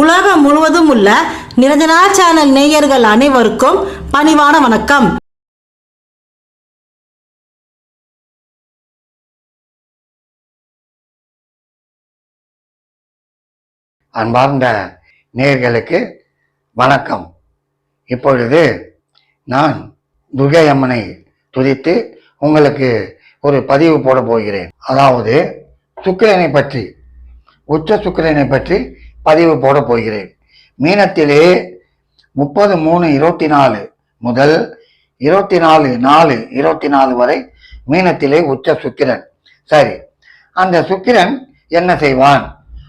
உலகம் முழுவதும் உள்ள நிரஞ்சனா சேனல் நேயர்கள் அனைவருக்கும் பணிவான வணக்கம். அன்பார்ந்த நேயர்களுக்கு வணக்கம். இப்பொழுது நான் துர்கை அம்மனை துதித்து உங்களுக்கு ஒரு பதிவு போட போகிறேன். அதாவது சுக்கிரனை பற்றி உச்ச சுக்கிரனை பற்றி பதிவு போட போகிறேன். மீனத்திலே முப்பது மூணு இருபத்தி நாலு முதல் இருபத்தி நாலு நாலு இருபத்தி நாலு வரை மீனத்திலே உச்ச சுக்கிரன். சரி அந்த சுக்கிரன் என்ன செய்வான்?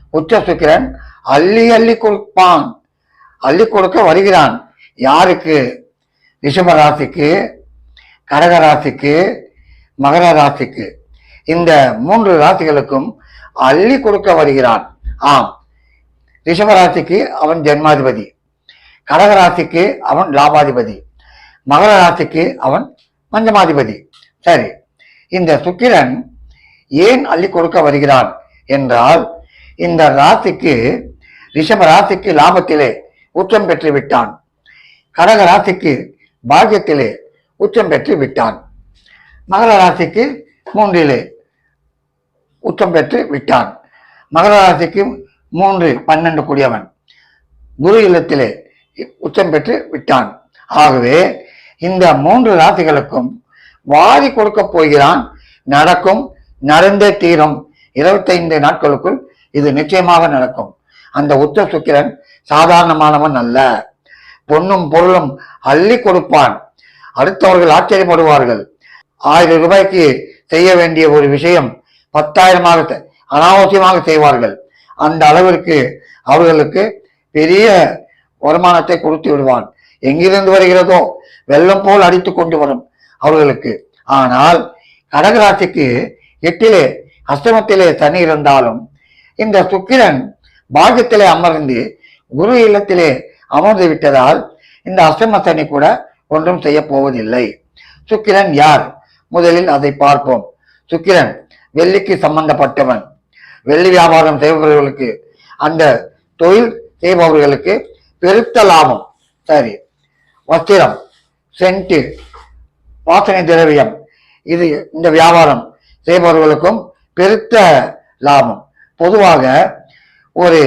உச்ச சுக்கிரன் அள்ளி அள்ளி கொடுப்பான். அள்ளி கொடுக்க வருகிறான். யாருக்கு? ரிஷப ராசிக்கு கடக ராசிக்கு மகர ராசிக்கு. இந்த மூன்று ராசிகளுக்கும் அள்ளி கொடுக்க வருகிறான். ஆம் ரிஷபராசிக்கு அவன் ஜென்மாதிபதி. கடக ராசிக்கு அவன் லாபாதிபதி. மகர ராசிக்கு அவன் பஞ்சமாதிபதி. சரி இந்த சுக்கிரன் ஏன் அள்ளி கொடுக்க வருகிறான் என்றால் இந்த ராசிக்கு ரிஷப ராசிக்கு லாபத்திலே உச்சம் பெற்று விட்டான். கடக ராசிக்கு பாக்கியத்திலே உச்சம் பெற்று விட்டான். மகர ராசிக்கு மூன்றிலே உச்சம் பெற்று விட்டான். மகர ராசிக்கு மூன்று பன்னெண்டு கூடியவன். குரு இல்லத்திலே உச்சம் பெற்று விட்டான். ஆகவே இந்த மூன்று ராசிகளுக்கும் வாரி கொடுக்க போகிறான். நடக்கும் நடந்தே தீரும். இருபத்தைந்து நாட்களுக்குள் இது நிச்சயமாக நடக்கும். அந்த உச்ச சுக்கிரன் சாதாரணமானவன் அல்ல. பொன்னும் பொருளும் அள்ளி கொடுப்பான். அடுத்தவர்கள் ஆச்சரியப்படுவார்கள். ஆயிரம் ரூபாய்க்கு செய்ய வேண்டிய ஒரு விஷயம் பத்தாயிரமாக அனாவசியமாக செய்வார்கள். அந்த அளவிற்கு அவர்களுக்கு பெரிய வருமானத்தை கொடுத்து விடுவான். எங்கிருந்து வருகிறதோ வெள்ளம் போல் அடித்து கொண்டு வரும் அவர்களுக்கு. ஆனால் கடகராசிக்கு எட்டிலே அஷ்டமத்திலே சனி இருந்தாலும் இந்த சுக்கிரன் பாகத்திலே அமர்ந்து குரு இல்லத்திலே அமர்ந்து விட்டதால் இந்த அஷ்டம சனி கூட ஒன்றும் செய்ய போவதில்லை. சுக்கிரன் யார்? முதலில் அதை பார்ப்போம். சுக்கிரன் வெள்ளிக்கு சம்பந்தப்பட்டவன். வெள்ளி வியாபாரம் செய்பவர்களுக்கு அந்த தொழில் செய்பவர்களுக்கு பெருத்த லாபம். சரி. வஸ்திரம் சென்ட்டு வாசனை திரவியம் இது இந்த வியாபாரம் செய்பவர்களுக்கும் பெருத்த லாபம். பொதுவாக ஒரு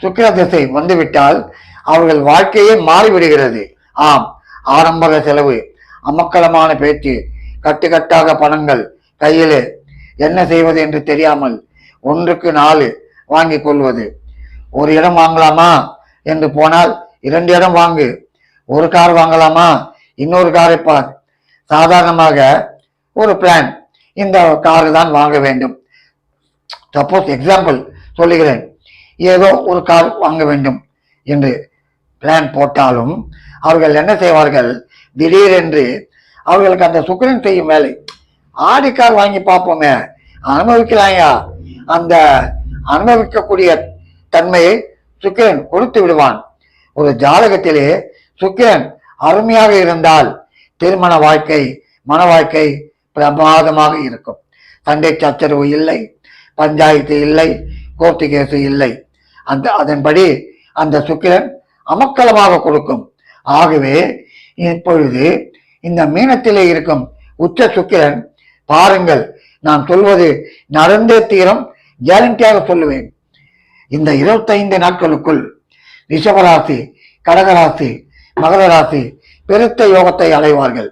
சுக்கிர திசை வந்துவிட்டால் அவர்கள் வாழ்க்கையே மாறிவிடுகிறது. ஆம். ஆடம்பர செலவு அமக்கலமான பேச்சு கட்டுக்கட்டாக பணங்கள் கையில் என்ன செய்வது என்று தெரியாமல் ஒன்றுக்கு நாலு வாங்கி கொள்வது. ஒரு இடம் வாங்கலாமா என்று போனால் இரண்டு இடம் வாங்கு. ஒரு கார் வாங்கலாமா? இன்னொரு காரை பார். சாதாரணமாக ஒரு பிளான் இந்த கார் தான் வாங்க வேண்டும். சப்போஸ் எக்ஸாம்பிள் சொல்லுகிறேன். ஏதோ ஒரு கார் வாங்க வேண்டும் என்று பிளான் போட்டாலும் அவர்கள் என்ன செய்வார்கள்? திடீரென்று அவர்களுக்கு அந்த சுக்கரன் செய்யும் வேலை. ஆடி கார் வாங்கி பார்ப்போமே. அனுபவிக்கலாயா? அந்த அனுபவிக்கக்கூடிய தன்மையை சுக்கிரன் கொடுத்து விடுவான். ஒரு ஜாதகத்திலே சுக்கிரன் அருமையாக இருந்தால் திருமண வாழ்க்கை மன வாழ்க்கை பிரமாதமாக இருக்கும். சண்டை சச்சரவு இல்லை பஞ்சாயத்து இல்லை கோர்ட்டு கேசு இல்லை. அந்த அதன்படி அந்த சுக்கிரன் அமக்கலமாக கொடுக்கும். ஆகவே இப்பொழுது இந்த மீனத்திலே இருக்கும் உச்ச சுக்கிரன் பாருங்கள் நான் சொல்வது நடந்தே தீரம் கேரண்டியாக சொல்லுவேன். இந்த இருபத்தைந்து நாட்களுக்குள் ரிஷபராசி கடகராசி மகர ராசி பெருத்த யோகத்தை அடைவார்கள்.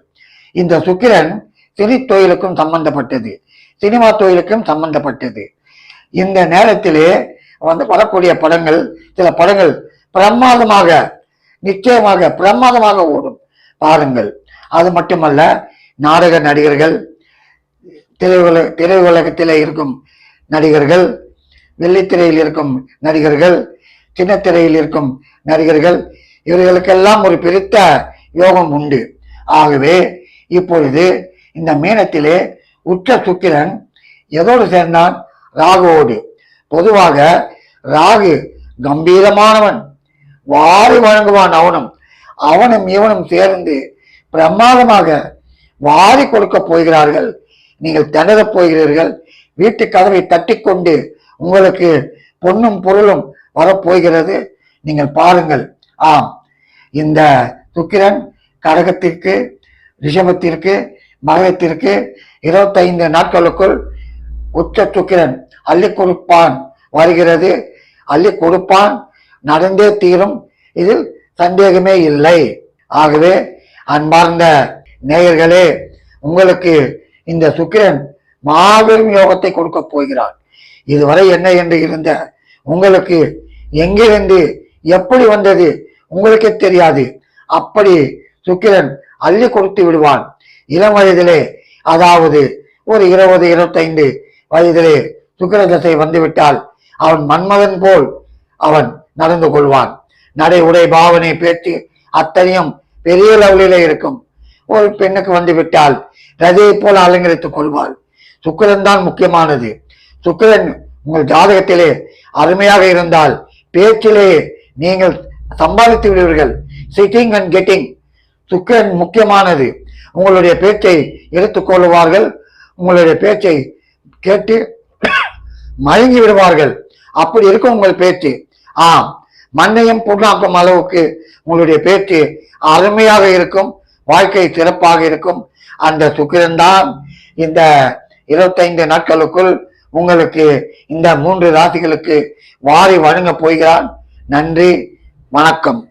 இந்த சுக்கிரன் சினி தொழிலுக்கும் சம்பந்தப்பட்டது சினிமா தொழிலுக்கும் சம்பந்தப்பட்டது. இந்த நேரத்திலே வந்து வரக்கூடிய படங்கள் சில படங்கள் பிரமாதமாக நிச்சயமாக பிரமாதமாக ஓடும். பாருங்கள் அது மட்டுமல்ல நாடக நடிகர்கள் திரையுல திரையுலகத்தில் இருக்கும் நடிகர்கள் வெள்ளித்திரையில் இருக்கும் நடிகர்கள் சின்னத்திரையில் இருக்கும் நடிகர்கள் இவர்களுக்கெல்லாம் ஒரு பிரித்த யோகம் உண்டு. ஆகவே இப்பொழுது இந்த மீனத்திலே உச்ச சுக்கிரன் எதோடு சேர்ந்தான்? ராகுவோடு. பொதுவாக ராகு கம்பீரமானவன். வாரி வழங்குவான் அவனும். அவனும் இவனும் சேர்ந்து பிரமாதமாக வாரி கொடுக்க போகிறார்கள். நீங்கள் திணறப் போகிறீர்கள். வீட்டு கதவை தட்டிக்கொண்டு உங்களுக்கு பொன்னும் பொருளும் வரப்போகிறது. நீங்கள் பாருங்கள். ஆம். இந்த சுக்கிரன் கடகத்திற்கு ரிஷபத்திற்கு மகரத்திற்கு இருபத்தைந்து நாட்களுக்குள் உச்ச சுக்கிரன் அள்ளி கொடுப்பான் வருகிறது. அள்ளி கொடுப்பான் நடந்தே தீரும். இதில் சந்தேகமே இல்லை. ஆகவே அன்பார்ந்த நேயர்களே உங்களுக்கு இந்த சுக்கிரன் மாபெரும் யோகத்தை கொடுக்க போகிறான். இதுவரை என்ன என்று இருந்த உங்களுக்கு எங்கிருந்து எப்படி வந்தது உங்களுக்கே தெரியாது. அப்படி சுக்கிரன் அள்ளி கொடுத்து விடுவான். இளம் வயதிலே அதாவது ஒரு இருபது இருபத்தைந்து வயதிலே சுக்கிர தசை வந்துவிட்டால் அவன் மன்மதன் போல் அவன் நடந்து கொள்வான். நடை உடை பாவனை பேச்சு அத்தனையும் பெரிய லெவலிலே இருக்கும். ஒரு பெண்ணுக்கு வந்து ரஜையை போல அலங்கரித்துக் கொள்வாள். சுக்கிரன் தான் முக்கியமானது. சுக்கிரன் உங்கள் ஜாதகத்திலே அருமையாக இருந்தால் பேச்சிலே நீங்கள் சம்பாதித்து விடுவீர்கள். சிட்டிங் அண்ட் கெட்டிங் சுக்கிரன் முக்கியமானது. உங்களுடைய பேச்சை எடுத்துக்கொள்வார்கள் உங்களுடைய பேச்சை கேட்டு மயங்கி விடுவார்கள். அப்படி இருக்கும் உங்கள் பேச்சு. ஆம் மண்ணையும் புண்ணாக்கும் அளவுக்கு உங்களுடைய பேச்சு அருமையாக இருக்கும். வாழ்க்கை சிறப்பாக இருக்கும். அந்த சுக்கிரன் தான் இந்த இருபத்தைந்து நாட்களுக்குள் உங்களுக்கு இந்த மூன்று ராசிகளுக்கு வாரி வழங்க போகிறான் நன்றி வணக்கம்.